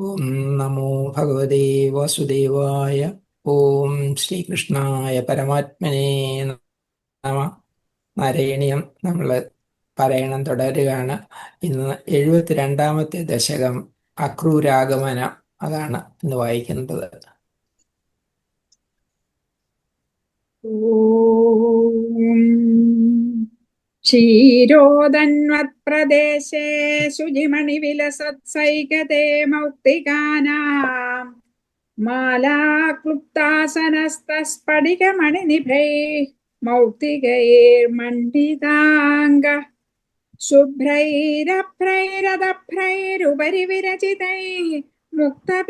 ഓം നമോ ഭഗവതേ വാസുദേവായ ഓം ശ്രീകൃഷ്ണായ പരമാത്മനെ നമ. നാരായണീയം നമ്മൾ പറയണം തുടരുകയാണ്. ഇന്ന് എഴുപത്തിരണ്ടാമത്തെ ദശകം അക്രൂരാഗമന അതാണ് ഇന്ന് വായിക്കുന്നത്. क्षीरोदन्वत्प्रदेशे शुचिमणिविलसत्सैकते मौक्तिकानाम् मालाक्लुप्तासनस्तस्फटिकमणिनिभैः मौक्तिकैर्मण्डिताङ्गः शुभ्रैरभ्रैरदभ्रैरुपरि विरचितैः मुक्तपीयूषवर्षैः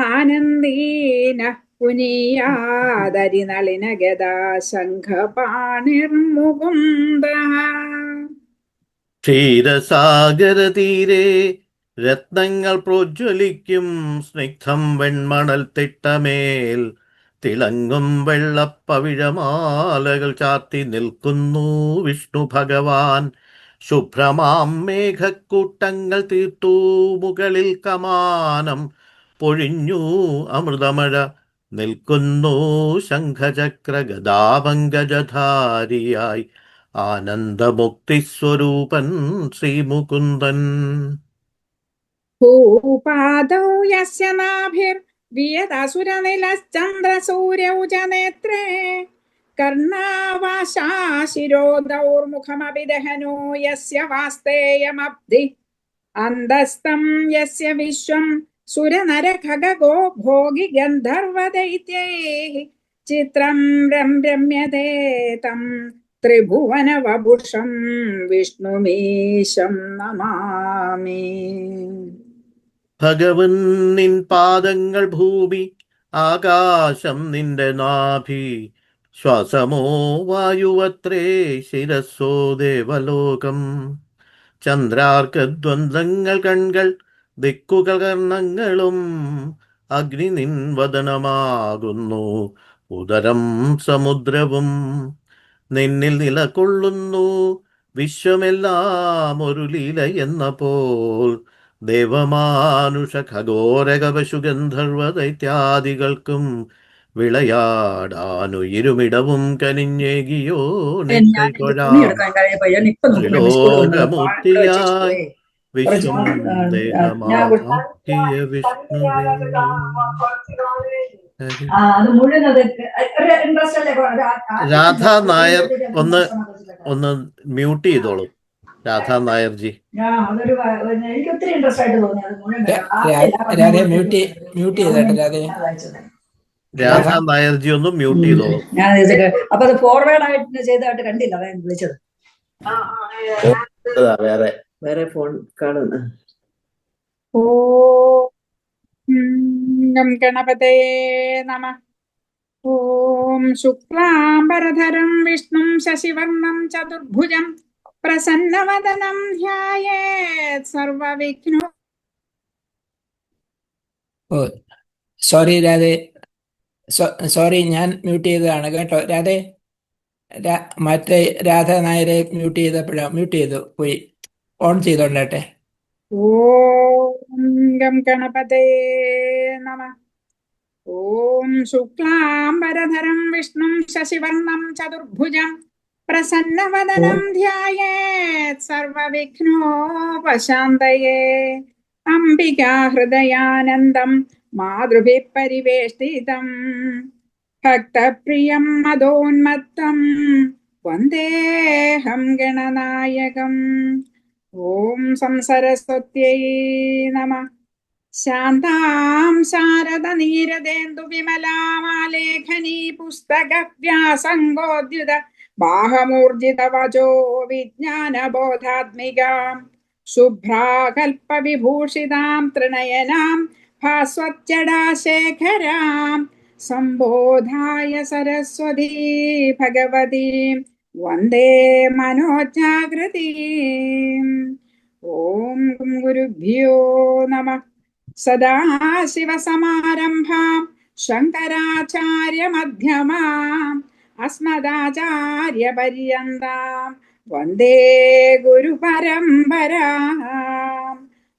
आनन्दीनः പുനീയാദരിനളിനഗദാ ക്ഷീരസാഗര ക്ഷീരസാഗരതീരെ രത്നങ്ങൾ പ്രോജ്വലിക്കും സ്നിഗ്ധം വെൺമണൽ തിട്ടമേൽ തിളങ്ങും വെള്ളപ്പവിഴമാലകൾ ചാർത്തി നിൽക്കുന്നു വിഷ്ണു ഭഗവാൻ. ശുഭ്രമാം മേഘക്കൂട്ടങ്ങൾ തീർത്തു മുകളിൽ കമാനം പൊഴിഞ്ഞു അമൃതമഴ നിൽക്കുന്നു ശംഖചക്ര ഗദാപങ്കജധാരിയായി ആനന്ദമുക്തിസ്വരൂപൻ ശ്രീമുകുന്ദൻ. ഭൂപാദൗ യസ്യ നാഭിർവിയതസുരനിലശ്ചന്ദ്രസൂര്യൗ ച നേത്രേ കർണാവാശാശിരോദൗർമുഖമപി ദഹനോ യസ്യ വാസ്തേയമബ്ധി. അന്തസ്തം യസ്യ വിശ്വം സുരനരഖഗോ ഭോഗി ഗന്ധർവദൈത്യൈः ചിത്രം രമ്യത്തെ തം ത്രിഭുവനവപുഷം വിഷ്ണുമീശം നമാമി ഭഗവൻ നിൻ പാദങ്ങൾ ഭൂമി ആകാശം നിന്റെ നാഭി ശ്വാസമോ വായുവത്രേ ശിരസ്സോ ദേവലോകം. ചന്ദ്രാർക്കദ്വന്ദ്ങ്ങൾ കൺകൾ ദിക്കുകൾ കർണങ്ങളും അഗ്നി നിൻവദനമാകുന്നു. ഉദരം സമുദ്രവും നിന്നിൽ നിലകൊള്ളുന്നു. വിശ്വമെല്ലാം ഒരു ലീല എന്ന പോൽ ദേവമാനുഷ ഖഗോരകപശുഗന്ധർവ ദൈത്യാദികൾക്കും വിളയാടാനു ഇരുമിടവും കനിഞ്ഞേകിയോ നിന്നെ ത്രിലോകമൂർത്തിയായി വിശ്വം വിഷ്ണുവേ രാധ നായർ ഒന്ന് ഒന്ന് മ്യൂട്ട് ചെയ്തോളൂ. രാധാ നായർജി. നായർ എനിക്ക് ഒത്തിരി ഇൻട്രസ്റ്റ് ആയിട്ട് തോന്നി രാ- മ്യൂട്ട് മ്യൂട്ട് ചെയ്തേട്ടെ രാധേ രാധാ നായർജി ഒന്ന് മ്യൂട്ട് ചെയ്തോളൂ. ഞാൻ അപ്പൊ അത് ഫോർവേഡ് ആയിട്ട് ചെയ്തായിട്ട് കണ്ടില്ല അതാ ഞാൻ വിളിച്ചത്. വേറെ. വേറെ ഫോൺ കാണുന്നു? ഓ ഗണപതേ നമ. ഓം ശുക്ലാംബരധരം വിഷ്ണു ശശിവർണം ചതുർഭുജം പ്രസന്നവദനം ധ്യായേത് സർവവിഘ്നോ ഓ സോറി രാധേ. സോറി ഞാൻ മ്യൂട്ട് ചെയ്തതാണ് കേട്ടോ. രാധേ രാ- മറ്റേ രാധ നായരെ മ്യൂട്ട് ചെയ്തപ്പോഴാണ് മ്യൂട്ട് ചെയ്തു പോയി. ഓൺ ചെയ്തോണ്ടട്ടെ. ഓം ഗണപതേ നമ. ഓം ശുക്ലാംബരധരം വിഷ്ണു ശശിവർണം ചതുർഭുജം പ്രസന്നവദനം ധ്യായേത് സർവവിഘ്നോപശാന്തയേ. അംബികാ ഹൃദയാനന്ദം മാതൃഭിः പരിവേഷ്ടിതം ഭക്തപ്രിയം മദോന്മത്തം വന്ദേഹം ഗണനായകം. ॐ संसरस्वत्यै नमः। शान्तां शारदनीरदेन्दुविमलामालेखनी पुस्तकव्यासङ्गोद्युत बाहमूर्जितवचो विज्ञानबोधात्मिकाम् शुभ्राकल्पविभूषितां त्रिनयनां भास्वत्यडाशेखरां सम्बोधाय सरस्वती भगवतीम्। വന്ദേ മനോജാഗൃതീം ഓം ഗുരുഭ്യോ നമ. സദാശിവസമാരംഭാം. ശങ്കരാചാര്യമധ്യമാം. അസ്മദാചാര്യപര്യന്താം. വന്ദേ ഗുരുപരംപരാ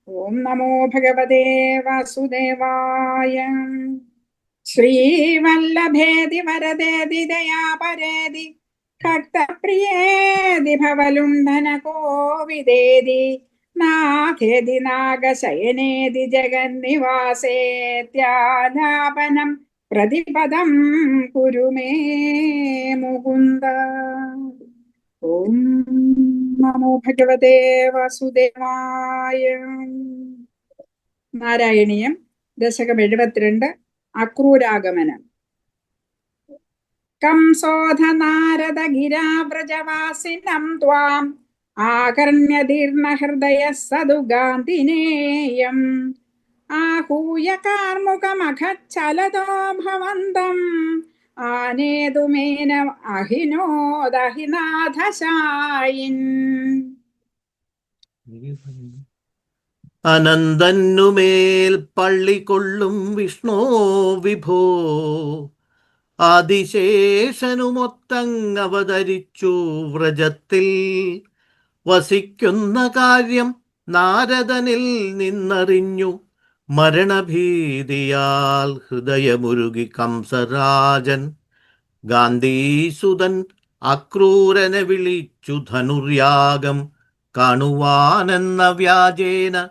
ഓം നമോ ഭഗവതേ വാസുദേവായ. ശ്രീവല്ലഭേതി വരദേതി ദയാപരേതി ഭക്തപ്രിയേതി ഭവലുണ്ഠന കോവിദേതി നാഥേതി നാഗശയനേതി ജഗന്നിവാസേത്യാലാപനം പ്രതിപദം കുരുമേ മുകുന്ദ. ഓം നമോ ഭഗവതേ വാസുദേവായ. നാരായണീയം ദശകം എഴുപത്തിരണ്ട് അക്രൂരാഗമനം. കംസോധ നാരദ ഗിരാവ്രജവാസിനം ത്വാം ആകർണ്യതീർണ ഹൃദയ സദുഗാന്തിനേയം आहूय कार्मुकमखच्छलतो भवन्तम् आनेतुमेन अहिनोदहिनाथशायिन् അനന്തന്നുമേൽ പള്ളി കൊള്ളും വിഷ്ണോ വിഭോ ആദിശേഷനുമൊത്തങ്ങവതരിച്ചു വ്രജത്തിൽ വസിക്കുന്ന കാര്യം നാരദനിൽ നിന്നറിഞ്ഞു മരണഭീതിയാൽ ഹൃദയമുരുകി കംസരാജൻ. ഗാന്ധീസുതൻ അക്രൂരനെ വിളിച്ചു ധനുർയാഗം കാണുവാനെന്ന വ്യാജേന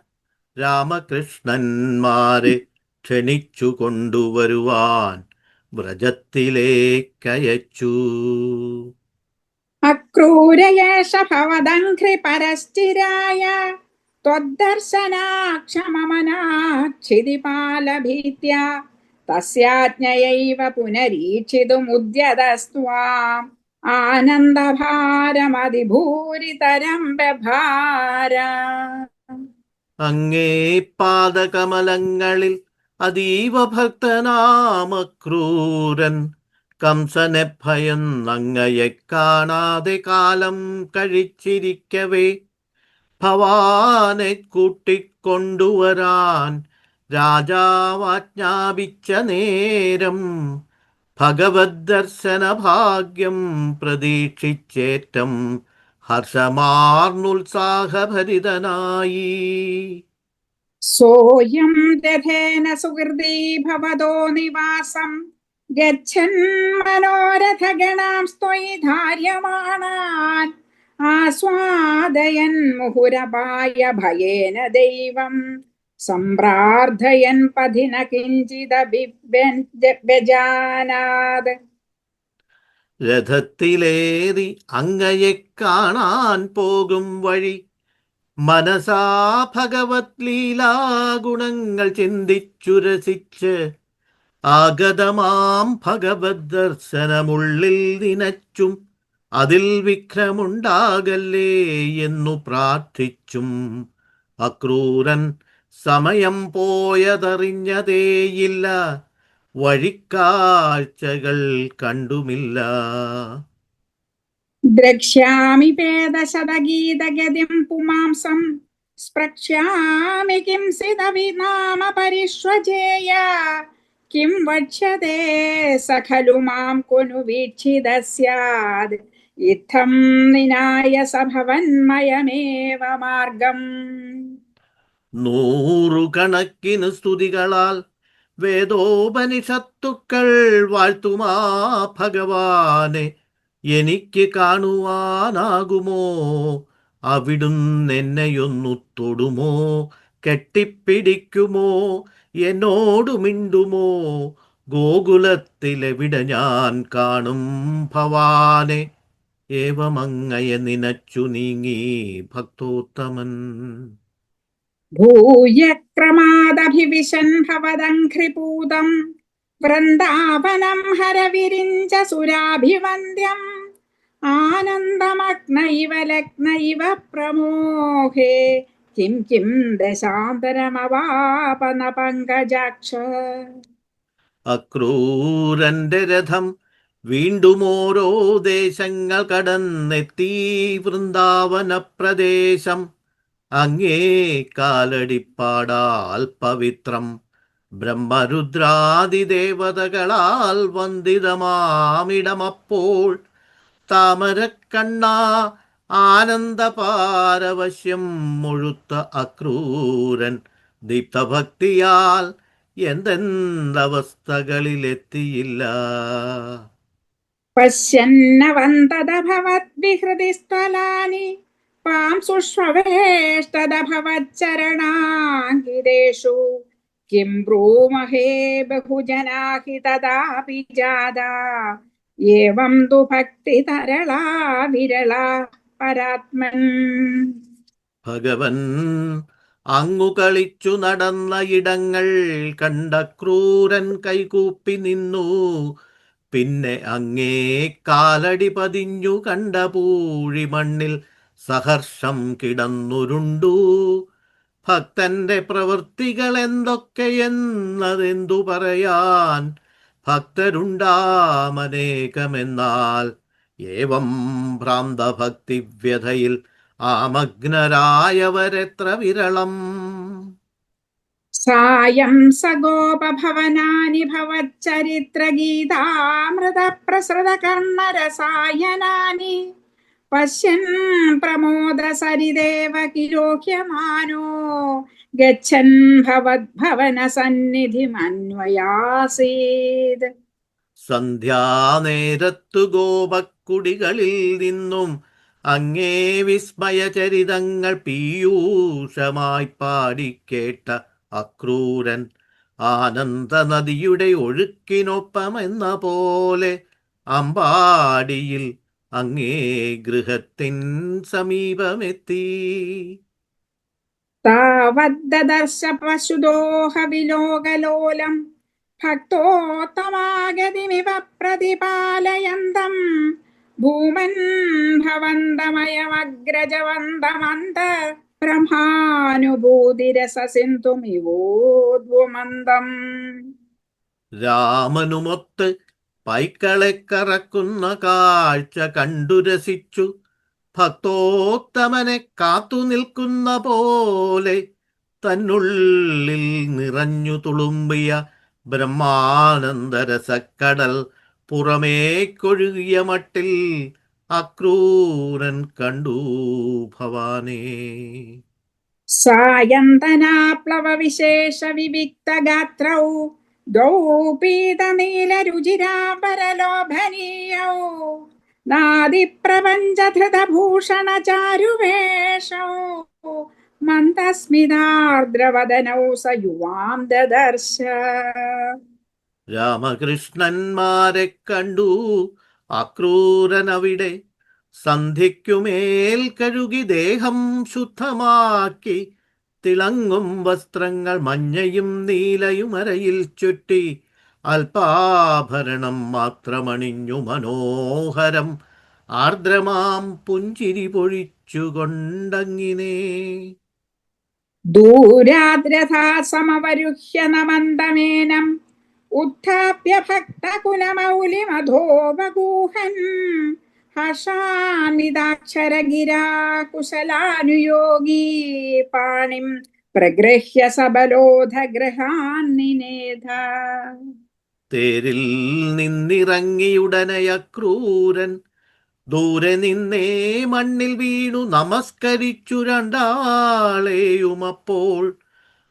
രാമകൃഷ്ണന്മാരെ ക്ഷണിച്ചു കൊണ്ടുവരുവാൻ വ്രജത്തിലേക്കയച്ചു അക്രൂരയേഷ ഭവദഘ്രി പരശ്ചിരായ त्वद्दर्शनाक्षममनाक्षिदिपालभीत्या तस्याज्ञयैव पुनरीक्षितुमुद्यतस्त्वाम् ആനന്ദഭാരമതിഭൂരിതരം ബഭാര അങ്ങേ പാദകമലങ്ങളിൽ അതീവ ഭക്തനാമക്രൂരൻ കംസനെ ഭയന്നങ്ങയെ കാണാതെ കാലം കഴിച്ചിരിക്കവേ. ഭവാനെ കൂട്ടിക്കൊണ്ടുവരാൻ രാജാവാജ്ഞാപിച്ച നേരം ഭഗവത് ദർശന ഭാഗ്യം പ്രതീക്ഷിച്ചേറ്റം ഹർഷമാർന്നുത്സാഹഭരിതനായി. സോയം ദധേന സുഹൃദീ ഭവതോ നിവാസം. ഗച്ഛൻ മനോരഥഗണാം സ്ത്വയി ധാര്യമാണാൻ ആസ്വാദയൻ മുഹുരപായ ഭയേന ദൈവം. സംപ്രാർത്ഥയൻ പഥിന കിഞ്ചിദഭിവ്യജാനാത് രഥത്തിലേറി അങ്ങയെ കാണാൻ പോകും വഴി മനസാ ഭഗവത് ലീലാഗുണങ്ങൾ ചിന്തിച്ചു രസിച്ച് ആഗതമാം ഭഗവത് ദർശനമുള്ളിൽ നിനച്ചും അതിൽ വിഘ്നമുണ്ടാകല്ലേ എന്നു പ്രാർത്ഥിച്ചും അക്രൂരൻ സമയം പോയതറിഞ്ഞതേയില്ല വഴിക്കാഴ്ചകൾ കണ്ടുമില്ല. പേദശതഗീതഗതിം പുമാംസം സ്പ്രക്ഷ്യാമി കിം സിതവിനാമ പരിശ്വജേയ കിം വക്ഷ്യത്തെ സഖലു ഖലു മാം കൊനു വീക്ഷിത സ്യാദ് ഇത്തം നിനായ സഭവന്മയമേവ മാർഗം നൂറുകണക്കിന് സ്തുതികളാൽ വേദോപനിഷത്തുക്കൾ വാഴ്ത്തുമാ ഭഗവാനെ. എനിക്ക് കാണുവാനാകുമോ? അവിടുന്ന് എന്നെയൊന്നു തൊടുമോ? കെട്ടിപ്പിടിക്കുമോ? എന്നോടു മിണ്ടുമോ? ഗോകുലത്തിലെവിടെ ഞാൻ കാണും ഭവാനെ? ഏവമങ്ങയെ നിനച്ചു നീങ്ങി ഭക്തോത്തമൻ. ഭൂയക്രമാദഭിവിശൻ ഭവദഘ്രിപൂതം. വൃന്ദാവനം ഹരവിരിഞ്ച സുരാഭിവന്ദ്യം. ആനന്ദമഗ്നൈവ ലഗ്നൈവ പ്രമോഹേ. കിം കിം ദശാന്തരമവാപന പങ്കജാക്ഷ. അക്രൂരന്റെ രഥം വീണ്ടും ഓരോ ദേശങ്ങൾ കടന്നെത്തി വൃന്ദാവന പ്രദേശം. അങ്ങേ കാലടിപ്പാടാൽ പവിത്രം. ബ്രഹ്മരുദ്രാദിദേവതകളാൽ വന്ദിതമാമിടമപ്പോൾ താമരക്കണ്ണ ആനന്ദപാരവശ്യം മുഴുത്ത അക്രൂരൻ ദീപ്തഭക്തിയാൽ എന്തെന്തവസ്ഥകളിലെത്തിയില്ല പശ്യന്നവന്തത പാം ഭവച്ചരണാങ്കിതേഷു കിം ബ്രൂമഹേ बहुजनाहि तदापि जादा। एवं ഏവം भक्तितरला विरला പരാത്മൻ ഭഗവൻ അങ്ങു കളിച്ചു നടന്ന ഇടങ്ങൾ കണ്ട ക്രൂരൻ കൈകൂപ്പി നിന്നു. പിന്നെ അങ്ങേ കാലടി പതിഞ്ഞു കണ്ട പൂഴി മണ്ണിൽ സഹർഷം കിടന്നുരുണ്ടു. ഭക്തന്റെ പ്രവൃത്തികൾ എന്തൊക്കെയെന്നതെന്തു പറയാൻ ഭക്തരുണ്ടാമനേകമെന്നാൽ ഏവം ഭ്രാന്തഭക്തിവ്യഥയിൽ ആമഗ്നരായവരെത്ര വിരളം? സായം സഗോപഭവനാനി ഭവച്ചരിത്രഗീതാമൃത പ്രസൃത കർണരസായനാനി പശ്യൻ പ്രമോദ സരിദേവ കിരോഹ്യമാനോ. ഗച്ഛൻ ഭവദ്ഭവന സന്നിധിമന്വയാസീത്. സന്ധ്യാനേരത്തു ഗോപക്കുടികളിൽ നിന്നും അങ്ങേ വിസ്മയചരിതങ്ങൾ പീയൂഷമായി പാടിക്കേട്ട അക്രൂരൻ ആനന്ദ നദിയുടെ ഒഴുക്കിനൊപ്പമെന്ന പോലെ അമ്പാടിയിൽ അങ്ങേ ഗൃഹത്തിൻ സമീപമെത്തി. താവദ്ദർശ പശുദോഹ വിലോകലോലം ഭക്തോത്തമാഗതിമിവ പ്രതിപാലയന്തം. ഭൂമൻ ഭവന്തമയമഗ്രജവന്തമന്ത ബ്രഹ്മാനുഭൂതിരസസിന്ധുമിവോദ്വുമന്ദം രാമനുമൊത്ത് പൈക്കളെ കറക്കുന്ന കാഴ്ച കണ്ടു രസിച്ചു. ഭക്തോത്തമനെ കാത്തു നിൽക്കുന്ന പോലെ തന്നുള്ളിൽ നിറഞ്ഞു തുളുമ്പിയ ബ്രഹ്മാനന്ദരസക്കടൽ പുറമേക്കൊഴുകിയ മട്ടിൽ അക്രൂരൻ കണ്ടു ഭവാനേ. സായന്തനാപ്ലവ വിശേഷ വിവിക്ത നാദിപ്രപഞ്ചധൃതഭൂഷണ ചാരുവേഷൗ മന്ദസ്മിതാർദ്രവദനൗ സ യുവാം ദദർശ. രാമകൃഷ്ണന്മാരെ കണ്ടു. അക്രൂരനവിടെ സന്ധിക്കുമേൽ കഴുകി ദേഹം ശുദ്ധമാക്കി. തിളങ്ങും വസ്ത്രങ്ങൾ മഞ്ഞയും നീലയും അരയിൽ ചുറ്റി അല്പാഭരണം മാത്രമണിഞ്ഞു മനോഹരം ആർദ്രമാം പുഞ്ചിരി പൊഴിച്ചുകൊണ്ടങ്ങിനെ. ദൂരാദ്രഥാസമവരുഹ്യ നമന്തമേനം ഉത്ഥാപ്യ ഭക്തകുലമൗലിമധോപഗൂഹൻ ഹർഷാനിതാക്ഷരഗിരാ കുശലാനുയോഗീ പാണിം പ്രഗൃഹ്യ സബലോധഗൃഹാന്നിനേധ തേരിൽ നിന്നിറങ്ങിയുടനെ അക്രൂരൻ ദൂരെ നിന്നേ മണ്ണിൽ വീണു നമസ്കരിച്ചു രണ്ടാളെയുമപ്പോൾ.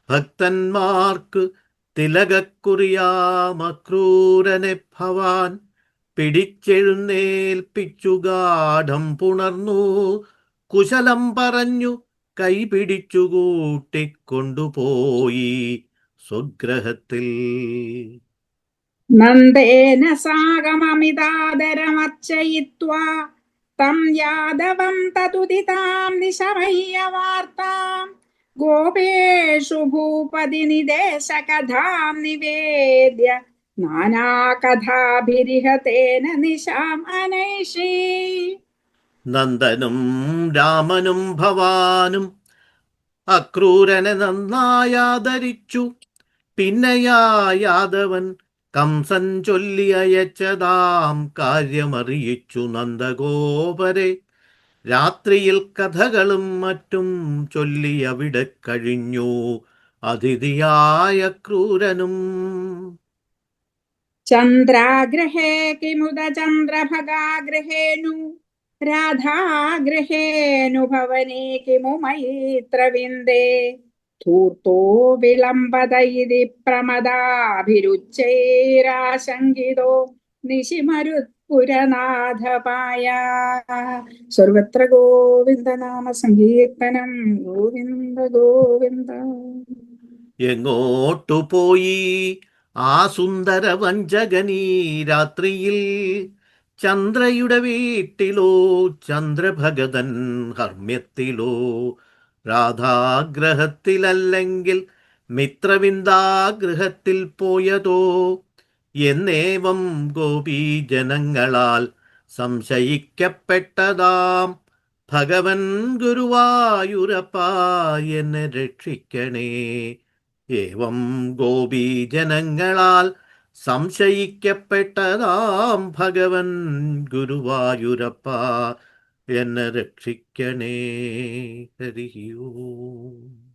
ഭക്തന്മാർക്ക് തിലകക്കുറിയാമക്രൂരനെ ഭവാൻ പിടിച്ചെഴുന്നേൽപ്പിച്ചു ഗാഠം പുണർന്നു. കുശലം പറഞ്ഞു കൈപിടിച്ചു കൂട്ടിക്കൊണ്ടുപോയി സ്വഗ്രഹത്തിൽ. നന്ദേന സാഗമമിതാദരമർച്ചയിത്വാ തം യാദവം തതുദിതാം നിശമയ്യ വാർത്താം. ഗോപേഷു ഭൂപതി നിദേശകഥാം നിവേദ്യ നാനാകഥാഭിരിഹതേന നിശാം അനൈഷി. നന്ദനും രാമനും ഭവാനും അക്രൂരനെ നന്നായാദരിച്ചു. പിന്നെയാ യാദവൻ കംസൻ ചൊല്ലി അയച്ചതാം കാര്യമറിയിച്ചു നന്ദഗോപരെ. രാത്രിയിൽ കഥകളും മറ്റും ചൊല്ലി അവിടെ കഴിഞ്ഞു. അതിഥിയായ ക്രൂരനും ചന്ദ്രാഗ്രഹേ കിമുദ ചന്ദ്രഭഗാഗ്രഹേണു രാധാഗൃഹേനുഭവനെ കിമു മൈത്രവിന്ദേ. ധൂർത്തോ വിളംബത ഇതി പ്രമദാഭിരുച്ചൈരാശങ്കിതോ നിശിമരുത്പുരനാഥപായ. സർവത്ര ഗോവിന്ദ നാമ സങ്കീർത്തനം ഗോവിന്ദ ഗോവിന്ദ. എങ്ങോട്ടു പോയി? ആ സുന്ദര വഞ്ചകനീ രാത്രിയിൽ ചന്ദ്രയുടെ വീട്ടിലോ ചന്ദ്രഭഗതൻ ഹർമ്മ്യത്തിലോ രാധാഗ്രഹത്തിലല്ലെങ്കിൽ മിത്രവിന്ദാഗ്രഹത്തിൽ പോയതോ എന്നേവം ഗോപീജനങ്ങളാൽ സംശയിക്കപ്പെട്ടതാം. ഭഗവൻ ഗുരുവായൂരപ്പ എന്നെ രക്ഷിക്കണേ. ഏവം ഗോപീജനങ്ങളാൽ സംശയിക്കപ്പെട്ടതാം ഭഗവൻ ഗുരുവായൂരപ്പ. എന്നെ രക്ഷിക്കണേ ഹരി ഓം.